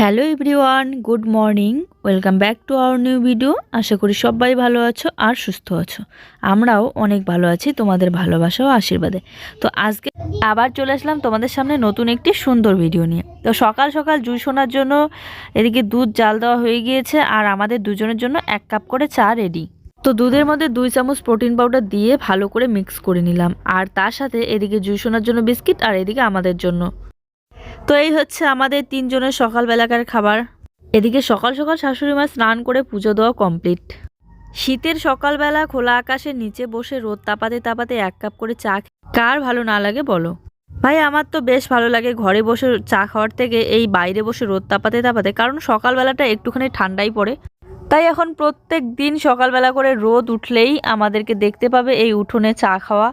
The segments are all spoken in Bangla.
Hello everyone, good morning, welcome back to our new video. আশা করি সবাই ভালো আছো আর সুস্থ আছো। আমরাও অনেক ভালো আছি, তোমাদের ভালোবাসা ও আশীর্বাদে। তো আজকে আবার চলে আসলাম তোমাদের সামনে নতুন একটি সুন্দর ভিডিও নিয়ে। তো সকাল সকাল জুই শোনার জন্য এদিকে দুধ জাল দেওয়া হয়ে গিয়েছে আর আমাদের দুজনের জন্য এক কাপ করে চা রেডি তো দুধের মধ্যে দুই চামচ প্রোটিন পাউডার দিয়ে ভালো করে মিক্স করে নিলাম। আর তার সাথে এদিকে জুই শোনার জন্য বিস্কিট আর এদিকে আমাদের জন্য। তো এই হচ্ছে আমাদের তিনজনের সকালবেলাকার খাবার। এদিকে সকাল সকাল শাশুড়ি মা স্নান করে পুজো দেওয়া কমপ্লিট শীতের সকালবেলা খোলা আকাশের নিচে বসে রোদ তাপাতে তাপাতে এক কাপ করে চা কার ভালো না লাগে বলো? ভাই, আমার তো বেশ ভালো লাগে ঘরে বসে চা খাওয়ার থেকে এই বাইরে বসে রোদ তাপাতে তাপাতে, কারণ সকালবেলাটা একটুখানি ঠান্ডাই পড়ে। তাই এখন প্রত্যেক দিন সকালবেলা করে রোদ উঠলেই আমাদেরকে দেখতে পাবে এই উঠোনে চা খাওয়া।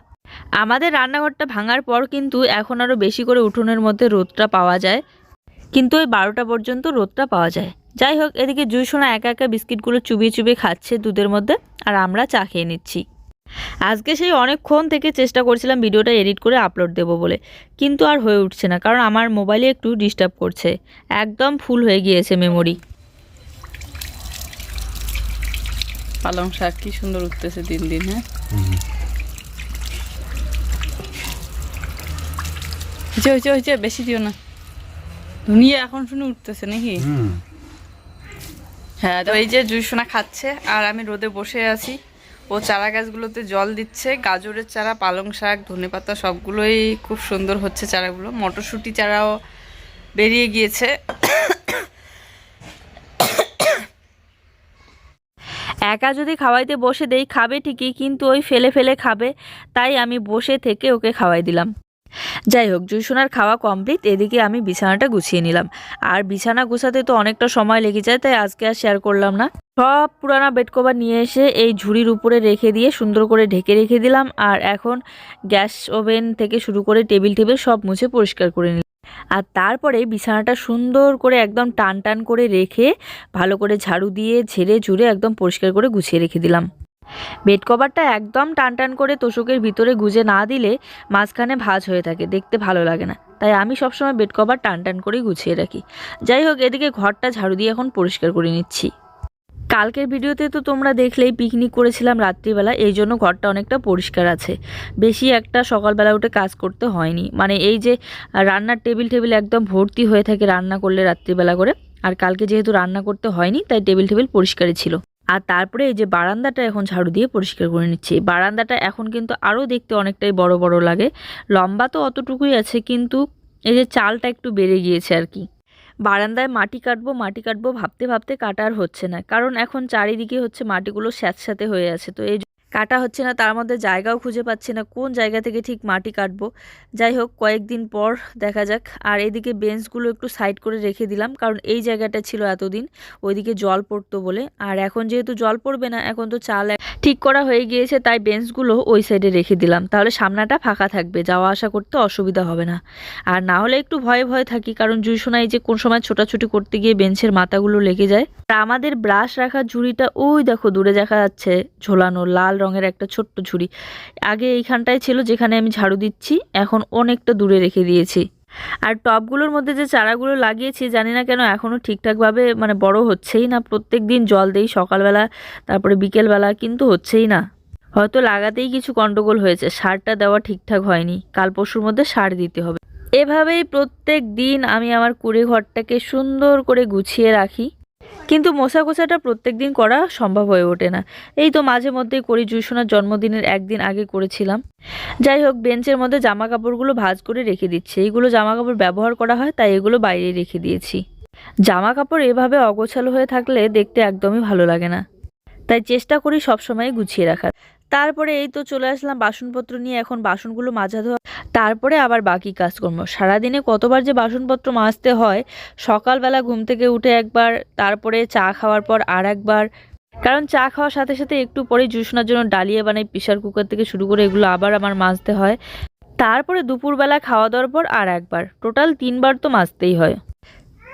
আমাদের রান্নাঘরটা ভাঙার পর কিন্তু এখন আরও বেশি করে উঠোনের মধ্যে রোদটা পাওয়া যায়। কিন্তু ওই বারোটা পর্যন্ত রোদটা পাওয়া যায়। যাই হোক এদিকে জুই সোনা একা একা বিস্কিটগুলো চুবিয়ে চুবিয়ে খাচ্ছে দুধের মধ্যে আর আমরা চা খেয়ে নিচ্ছি। আজকে সেই অনেকক্ষণ থেকে চেষ্টা করছিলাম ভিডিওটা এডিট করে আপলোড দেবো বলে। কিন্তু আর হয়ে উঠছে না কারণ আমার মোবাইলে একটু ডিস্টার্ব করছে। একদম ফুল হয়ে গিয়েছে মেমোরি। পালং শাক কি সুন্দর উঠতেছে দিন দিন হ্যাঁ? হয়েছে হয়েছে হয়েছে বেশি দিও না। ধুনিয়া এখন শুনে উঠতেছে নাকি? হ্যাঁ তো এই যে জুই সোনা খাচ্ছে আর আমি রোদে বসে আছি। ও চারা গাছগুলোতে জল দিচ্ছে গাজরের চারা পালং শাক ধনেপাতা সবগুলোই খুব সুন্দর হচ্ছে চারাগুলো। মটরশুঁটি চারাও বেরিয়ে গিয়েছে। একা যদি খাওয়াইতে বসে দেই খাবে ঠিকই কিন্তু ওই ফেলে ফেলে খাবে। তাই আমি বসে থেকে ওকে খাওয়াই দিলাম। যাই হোক জুইসোনার খাওয়া কমপ্লিট এদিকে আমি বিছানাটা গুছিয়ে নিলাম। আর বিছানা গুছাতে তো অনেকটা সময় লেগে যায়, তাই আজকে আর শেয়ার করলাম না। সব পুরানা বেড কভার নিয়ে এসে এই ঝুড়ির উপরে রেখে দিয়ে সুন্দর করে ঢেকে রেখে দিলাম, আর এখন গ্যাস ওভেন থেকে শুরু করে টেবিল টেবিল সব মুছে পরিষ্কার করে নিলাম। আর তারপরে বিছানাটা সুন্দর করে একদম টান টান করে রেখে ভালো করে ঝাড়ু দিয়ে ঝেড়ে ঝুড়ে একদম পরিষ্কার করে গুছিয়ে রেখে দিলাম। বেড কভারটা একদম টান টান করে তোষকের ভিতরে গুজে না দিলে মাঝখানে ভাঁজ হয়ে থাকে, দেখতে ভালো লাগে না। তাই আমি সবসময় বেড কভার টান টান করেই গুছিয়ে রাখি। যাই হোক, এদিকে ঘরটা ঝাড়ু দিয়ে এখন পরিষ্কার করে নিচ্ছি। কালকের ভিডিওতে তো তোমরা দেখলেই পিকনিক করেছিলাম রাত্রিবেলা, এই জন্য ঘরটা অনেকটা পরিষ্কার আছে। বেশি একটা সকালবেলা উঠে কাজ করতে হয়নি। মানে এই যে রান্নার টেবিল টেবিল একদম ভর্তি হয়ে থাকে রান্না করলে রাত্রিবেলা করে, আর কালকে যেহেতু রান্না করতে হয়নি, তাই টেবিল টেবিল পরিষ্কারই ছিল। আর তারপরে এই যে বারান্দাটা এখন ঝাড়ু দিয়ে পরিষ্কার করে নিচ্ছি। বারান্দাটা এখন কিন্তু আরও দেখতে অনেকটাই বড় বড় লাগে। লম্বা তো অতটুকুই আছে, কিন্তু এই যে চালটা একটু বেড়ে গিয়েছে আর কি। বারান্দায় মাটি কাটবো মাটি কাটবো ভাবতে ভাবতে কাটার হচ্ছে না। কারণ এখন চারিদিকে হচ্ছে মাটিগুলো স্যাঁতস্যাঁতে হয়ে আছে। তো এই কাটা হচ্ছে না, তার মধ্যে জায়গাও খুঁজে পাচ্ছে না, কোন জায়গা থেকে ঠিক মাটি কাটবো। যাই হোক, কয়েকদিন পর দেখা যাক, আর এদিকে বেঞ্চগুলো একটু সাইড করে রেখে দিলাম, কারণ এই জায়গাটা ছিল এতদিন, ওইদিকে জল পড়তো বলে। আর এখন যেহেতু জল পড়বে না, এখন তো চাল ঠিক করা হয়ে গিয়েছে, তাই বেঞ্চগুলো ওই সাইডে রেখে দিলাম। তাহলে সামনাটা ফাঁকা থাকবে, যাওয়া আসা করতে অসুবিধা হবে না। আর না হলে একটু ভয়ে ভয়ে থাকি, কারণ জুই শোনাই যে কোন সময় ছোটাছুটি করতে গিয়ে বেঞ্চের মাথাগুলো লেগে যায়। আর আমাদের ব্রাশ রাখার ঝুড়িটা, ওই দেখো দূরে দেখা যাচ্ছে, ঝোলানো লাল রঙের একটা ছোট্ট ঝুড়ি। আগে এইখানটায় ছিল, যেখানে আমি ঝাড়ু দিচ্ছি, এখন অনেকটা দূরে রেখে দিয়েছি। আর টবগুলোর মধ্যে যে চারাগুলো লাগিয়েছি, জানি না কেন এখনও ঠিকঠাকভাবে মানে বড় হচ্ছেই না। প্রত্যেক দিন জল দেই সকালবেলা, তারপরে বিকেলবেলা, কিন্তু হচ্ছেই না। হয়তো লাগাতেই কিছু গণ্ডগোল হয়েছে, সারটা দেওয়া ঠিকঠাক হয়নি। কাল পরশুর মধ্যে সার দিতে হবে। এভাবেই প্রত্যেক দিন আমি আমার কুড়ে ঘরটাকে সুন্দর করে গুছিয়ে রাখি। কিন্তু মশা কোষাটা প্রত্যেক দিন করা সম্ভব হয়ে ওঠে না। এই তো মাঝে মধ্যেই করি জুসোনার জন্মদিনের একদিন আগে করেছিলাম। যাই হোক, বেঞ্চের মধ্যে জামা কাপড়গুলো ভাজ করে রেখে দিচ্ছে। এইগুলো জামা কাপড় ব্যবহার করা হয়, তাই এগুলো বাইরে রেখে দিয়েছি। জামা কাপড় এভাবে অগোছালো হয়ে থাকলে দেখতে একদমই ভালো লাগে না। তাই চেষ্টা করি সবসময় গুছিয়ে রাখার। তারপরে এই তো চলে আসলাম বাসনপত্র নিয়ে, এখন বাসনগুলো মাজা ধোয়া। তারপরে আবার বাকি কাজকর্ম। সারাদিনে কতবার যে বাসনপত্র মাজতে হয়, সকালবেলা ঘুম থেকে উঠে একবার, তারপরে চা খাওয়ার পর আর একবার কারণ চা খাওয়ার সাথে সাথে একটু পরে জুসনার জন্য ডালিয়ে বানাই প্রেশার কুকার থেকে শুরু করে এগুলো আবার আমার মাজতে হয়। তারপরে দুপুরবেলা খাওয়া দাওয়ার পর আর একবার টোটাল তিনবার তো মাজতেই হয়।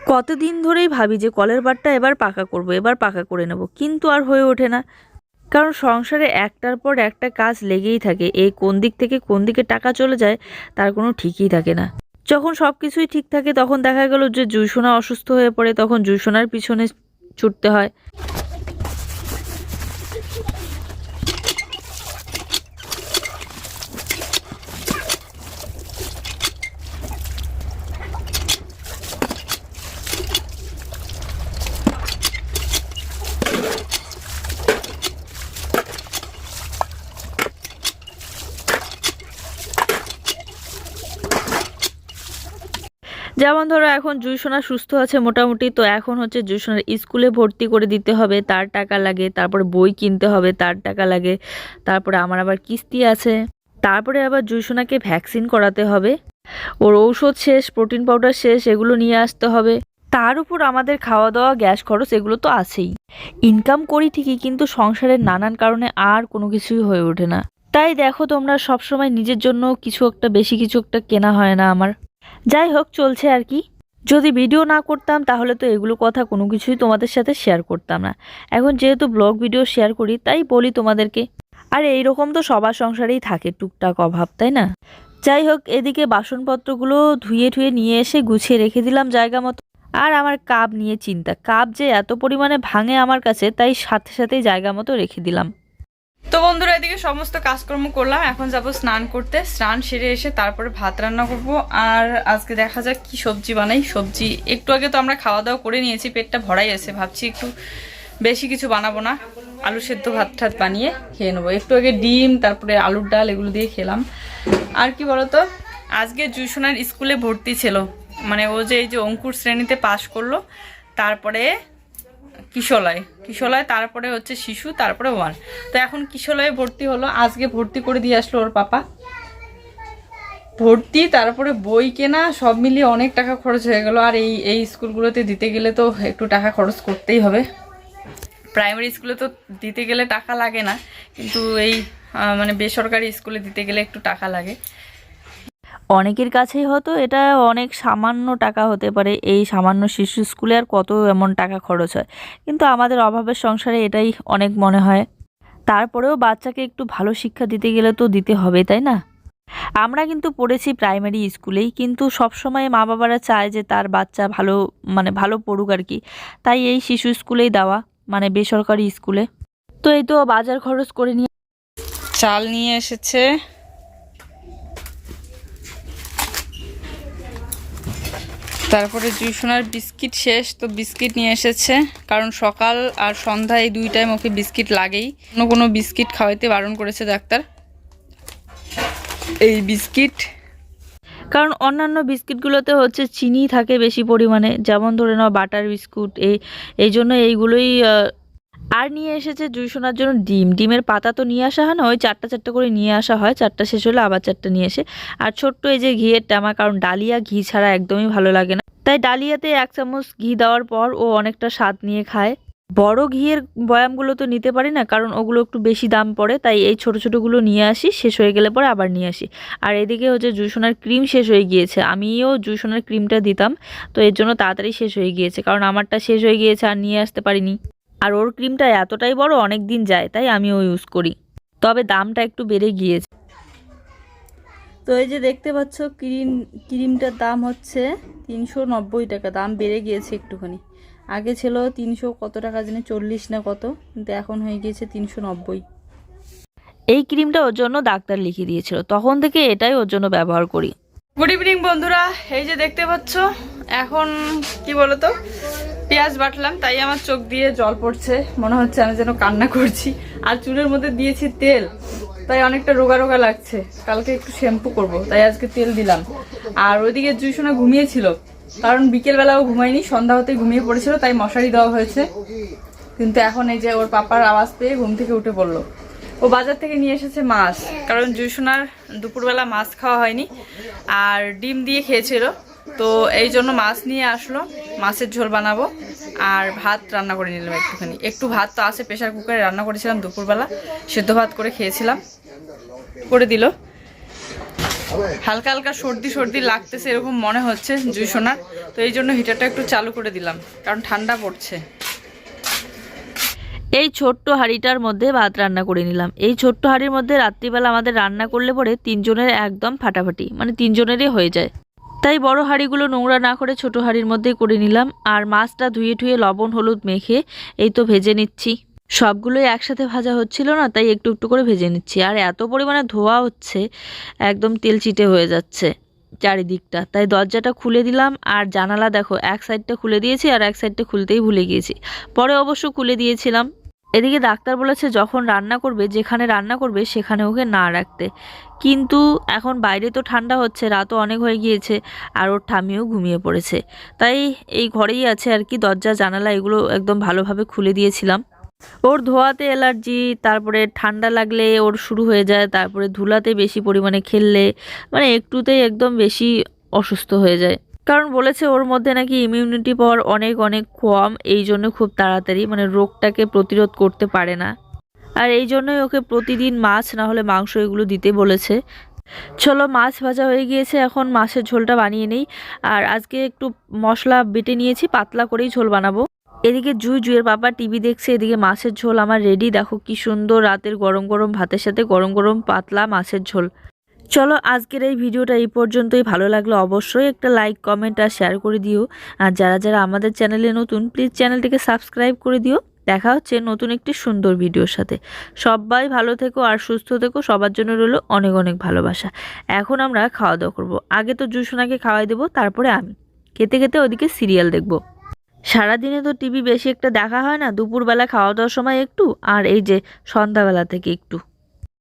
কতদিন ধরেই ভাবি যে কলের বারটা এবার পাকা করব, এবার পাকা করে নেব, কিন্তু আর হয়ে ওঠে না। কারণ সংসারে একটার পর একটা কাজ লেগেই থাকে, এই কোন দিক থেকে কোন দিকে টাকা চলে যায় তার কোনো ঠিকই থাকে না। যখন সব কিছুই ঠিক থাকে, তখন দেখা গেল যে জুইসোনা অসুস্থ হয়ে পড়ে, তখন জুইসোনার পিছনে ছুটতে হয়। যেমন ধরো এখন জুইসোনা সুস্থ আছে মোটামুটি, তো এখন হচ্ছে জুইসোনার স্কুলে ভর্তি করে দিতে হবে, তার টাকা লাগে, তারপরে বই কিনতে হবে, তার টাকা লাগে, তারপরে আমার আবার কিস্তি আছে, তারপরে আবার জুইসোনাকে ভ্যাকসিন করাতে হবে, ওর ঔষধ শেষ প্রোটিন পাউডার শেষ, এগুলো নিয়ে আসতে হবে, তার উপর আমাদের খাওয়া দাওয়া গ্যাস খরচ, এগুলো তো আছেই। ইনকাম করি ঠিকই, কিন্তু সংসারের নানান কারণে আর কোনো কিছুই হয়ে ওঠে না। তাই দেখো তোমরা সবসময় নিজের জন্য কিছু একটা, বেশি কিছু একটা কেনা হয় না আমার। যাই হোক চলছে আর কি। যদি ভিডিও না করতাম, তাহলে তো এগুলো কথা কোনো কিছুই তোমাদের সাথে শেয়ার করতাম না। এখন যেহেতু ব্লগ ভিডিও শেয়ার করি, তাই বলি তোমাদেরকে। আর এই রকম তো সবার সংসারেই থাকে টুকটাক অভাব, তাই না? যাই হোক এদিকে বাসনপত্রগুলো ধুয়ে ধুয়ে নিয়ে এসে গুছিয়ে রেখে দিলাম জায়গা মতো। আর আমার কাপ নিয়ে চিন্তা। কাপ যে এত পরিমাণে ভাঙে আমার কাছে, তাই সাথে সাথেই জায়গা মতো রেখে দিলাম। তো বন্ধুরা, এদিকে সমস্ত কাজকর্ম করলাম। এখন যাব স্নান করতে। স্নান সেরে এসে তারপরে ভাত রান্না করব। আর আজকে দেখা যাক কি সবজি বানাই। সবজি একটু আগে তো আমরা খাওয়া দাওয়া করে নিয়েছি, পেটটা ভরাই আছে। ভাবছি একটু বেশি কিছু বানাবো না। আলু সেদ্ধ ভাত ঠাত বানিয়ে খেয়ে নেব। একটু আগে ডিম, তারপরে আলুর ডাল এগুলো দিয়ে খেলাম। আর কি বলতো, আজকে জুসোনার স্কুলে ভর্তি ছিল। মানে ও যে এই যে অঙ্কুর শ্রেণীতে পাশ করল, তারপরে কিশোলয়। কিশোলয়, তারপরে হচ্ছে শিশু, তারপরে ওয়ান। তো এখন কিশোলয়ে ভর্তি হলো, আজকে ভর্তি করে দিয়ে আসলো ওর পাপা। ভর্তি, তারপরে বই কেনা, সব মিলিয়ে অনেক টাকা খরচ হয়ে গেল। আর এই এই স্কুলগুলোতে দিতে গেলে তো একটু টাকা খরচ করতেই হবে। প্রাইমারি স্কুলে তো দিতে গেলে টাকা লাগে না, কিন্তু এই মানে বেসরকারি স্কুলে দিতে গেলে একটু টাকা লাগে। অনেকের কাছেই হয়তো এটা অনেক সামান্য টাকা হতে পারে, এই সামান্য শিশু স্কুলে আর কত এমন টাকা খরচ হয়। কিন্তু আমাদের অভাবের সংসারে এটাই অনেক মনে হয়। তারপরেও বাচ্চাকে একটু ভালো শিক্ষা দিতে গেলে তো দিতে হবে, তাই না? আমরা কিন্তু পড়েছি প্রাইমারি স্কুলেই, কিন্তু সবসময় মা বাবারা চায় যে তার বাচ্চা ভালো মানে ভালো পড়ুক আর কি। তাই এই শিশু স্কুলেই দেওয়া মানে বেসরকারি স্কুলে। তো এই তো বাজার খরচ করে নিয়ে চাল নিয়ে এসেছে। তারপরে জুসোনার বিস্কিট শেষ, তো বিস্কিট নিয়ে এসেছে। কারণ সকাল আর সন্ধ্যা এই দুই টাইম ওকে বিস্কিট লাগেই। কোনো কোনো বিস্কিট খাওয়াইতে বারণ করেছে ডাক্তার। এই বিস্কিট। কারণ অন্যান্য বিস্কিটগুলোতে হচ্ছে চিনি থাকে বেশি পরিমাণে। যেমন ধরে নাও বাটার বিস্কুট, এই এই জন্য এইগুলোই আর নিয়ে এসেছে জুইশোনার জন্য ডিম। ডিমের পাতা তো নিয়ে আসা হয় না, ওই চারটা চারটা করে নিয়ে আসা হয়। চারটা শেষ হলে আবার চারটা নিয়ে এসে। আর ছোট্ট এই যে ঘিয়ের টামা কারণ ডালিয়া ঘি ছাড়া একদমই ভালো লাগে না। তাই ডালিয়াতে এক চামচ ঘি দেওয়ার পর ও অনেকটা স্বাদ নিয়ে খায়। বড় ঘিয়ের বয়ামগুলো তো নিতে পারি না, কারণ ওগুলো একটু বেশি দাম পড়ে, তাই এই ছোট ছোটোগুলো নিয়ে আসি, শেষ হয়ে গেলে পরে আবার নিয়ে আসি। আর এদিকে হচ্ছে জুসোনার ক্রিম শেষ হয়ে গিয়েছে। আমিও জুসোনার ক্রিমটা দিতাম, তো এর জন্য তাড়াতাড়ি শেষ হয়ে গিয়েছে, কারণ আমারটা শেষ হয়ে গিয়েছে আর নিয়ে আসতে পারিনি। আর ওর ক্রিমটা এতটাই বড় অনেক দিন যায়, তাই আমিও ইউজ করি। তবে দামটা একটু বেড়ে গিয়েছে। তো এই যে দেখতে পাচ্ছ, ক্রিম, ক্রিমটার দাম হচ্ছে তিনশো নব্বই টাকা দাম বেড়ে গিয়েছে একটুখানি। আগে ছিল তিনশো কত টাকা জানি চল্লিশ না কত কিন্তু এখন হয়ে গিয়েছে তিনশো নব্বই। এই ক্রিমটা ওর জন্য ডাক্তার লিখে দিয়েছিল। তখন থেকে এটাই ওর জন্য ব্যবহার করি। গুড ইভিনিং বন্ধুরা। এই যে দেখতে পাচ্ছ এখন কি বলতো পেঁয়াজ বাটলাম তাই আমার চোখ দিয়ে জল পড়ছে। মনে হচ্ছে আমি যেন কান্না করছি। আর চুলের মধ্যে দিয়েছি তেল। তাই অনেকটা রোগা রোগা লাগছে। কালকে একটু শ্যাম্পু করব, তাই আজকে তেল দিলাম। আর ওইদিকে জুইসোনা ঘুমিয়েছিল, কারণ বিকেলবেলাও ঘুমায়নি, সন্ধ্যা হতে ঘুমিয়ে পড়েছিল, তাই মশারি দেওয়া হয়েছে। কিন্তু এখন এই যে ওর পাপার আওয়াজ পেয়ে ঘুম থেকে উঠে পড়ল। ও বাজার থেকে নিয়ে এসেছে মাছ, কারণ জুসোনার দুপুরবেলা মাছ খাওয়া হয়নি, আর ডিম দিয়ে খেয়েছিল। তো এই জন্য মাছ নিয়ে আসলো, মাছের ঝোল বানাবো। আর ভাত রান্না করে নিলাম একটুখানি। একটু ভাত তো আছে প্রেশার কুকারে রান্না করেছিলাম দুপুরবেলা। সেদ্ধ ভাত করে খেয়েছিলাম। করে দিল। হালকা হালকা সর্দি সর্দি লাগতেছে এরকম মনে হচ্ছে জুই সোনার। তো এই জন্য হিটারটা একটু চালু করে দিলাম, কারণ ঠান্ডা পড়ছে। এই ছোট্ট হাঁড়িটার মধ্যে ভাত রান্না করে নিলাম। এই ছোট্ট হাঁড়ির মধ্যে রাত্রিবেলা আমাদের রান্না করলে পরে তিনজনের একদম ফাটাফাটি মানে তিনজনেরই হয়ে যায়। তাই বড় হাঁড়িগুলো নোংরা না করে ছোট হাঁড়ির মধ্যেই করে নিলাম। আর মাছটা ধুয়ে ধুয়ে লবণ, হলুদ মেখে এই তো ভেজে নিচ্ছি। সবগুলোই একসাথে ভাজা হচ্ছিল না, তাই একটু একটু করে ভেজে নিচ্ছি। আর এত পরিমাণে ধোয়া হচ্ছে, একদম তেল চিটে হয়ে যাচ্ছে চারিদিকটা। তাই দরজাটা খুলে দিলাম, আর জানালা দেখো, এক সাইডটা খুলে দিয়েছি আর এক সাইডটা খুলতেই ভুলে গিয়েছি। পরে অবশ্য খুলে দিয়েছিলাম। এদিকে ডাক্তার বলেছে যখন রান্না করবে, যেখানে রান্না করবে, সেখানে ওকে না রাখতে। কিন্তু এখন বাইরে তো ঠান্ডা হচ্ছে, রাতও অনেক হয়ে গিয়েছে, আর ওর ঠামিও ঘুমিয়ে পড়েছে। তাই এই ঘরেই আছে আর কি, দরজা, জানালা, এগুলো একদম ভালোভাবে খুলে দিয়েছিলাম। ওর ধোয়াতে অ্যালার্জি, তারপরে ঠান্ডা লাগলে ওর শুরু হয়ে যায়, তারপরে ধুলাতে বেশি পরিমাণে খেললে মানে একটুতেই একদম বেশি অসুস্থ হয়ে যায়। কারণ বলেছে ওর মধ্যে নাকি ইমিউনিটি পাওয়ার অনেক অনেক কম, এই জন্য খুব তাড়াতাড়ি মানে রোগটাকে প্রতিরোধ করতে পারে না। আর এই জন্যই ওকে প্রতিদিন মাছ, না হলে মাংস এগুলো দিতে বলেছে। চলো, মাছ ভাজা হয়ে গিয়েছে, এখন মাছের ঝোলটা বানিয়ে নেই। আর আজকে একটু মশলা বেটে নিয়েছি, পাতলা করেই ঝোল বানাবো। এদিকে জুই জুয়ের বাবা টিভি দেখছে, এদিকে মাছের ঝোল আমার রেডি দেখো কি সুন্দর রাতের গরম গরম ভাতের সাথে গরম গরম পাতলা মাছের ঝোল। চলো আজকের এই ভিডিওটা এই পর্যন্তই। ভালো লাগল অবশ্যই একটা লাইক কমেন্ট আর শেয়ার করে দিও। আর যারা যারা আমাদের চ্যানেলে নতুন প্লিজ চ্যানেলটিকে সাবস্ক্রাইব করে দিও। দেখা হচ্ছে নতুন একটি সুন্দর ভিডিওর সাথে। সবাই ভালো থেকো আর সুস্থ থেকো। সবার জন্য রইল অনেক অনেক ভালোবাসা। এখন আমরা খাওয়া দাওয়া করব। আগে তো জুসোনাকে খাওয়াই দেবো, তারপরে আমি। খেতে খেতে ওদিকে সিরিয়াল দেখব। সারাদিনে তো টিভি বেশি একটা দেখা হয় না। দুপুরবেলা খাওয়া দাওয়ার সময় একটু, আর এই যে সন্ধ্যাবেলা থেকে একটু।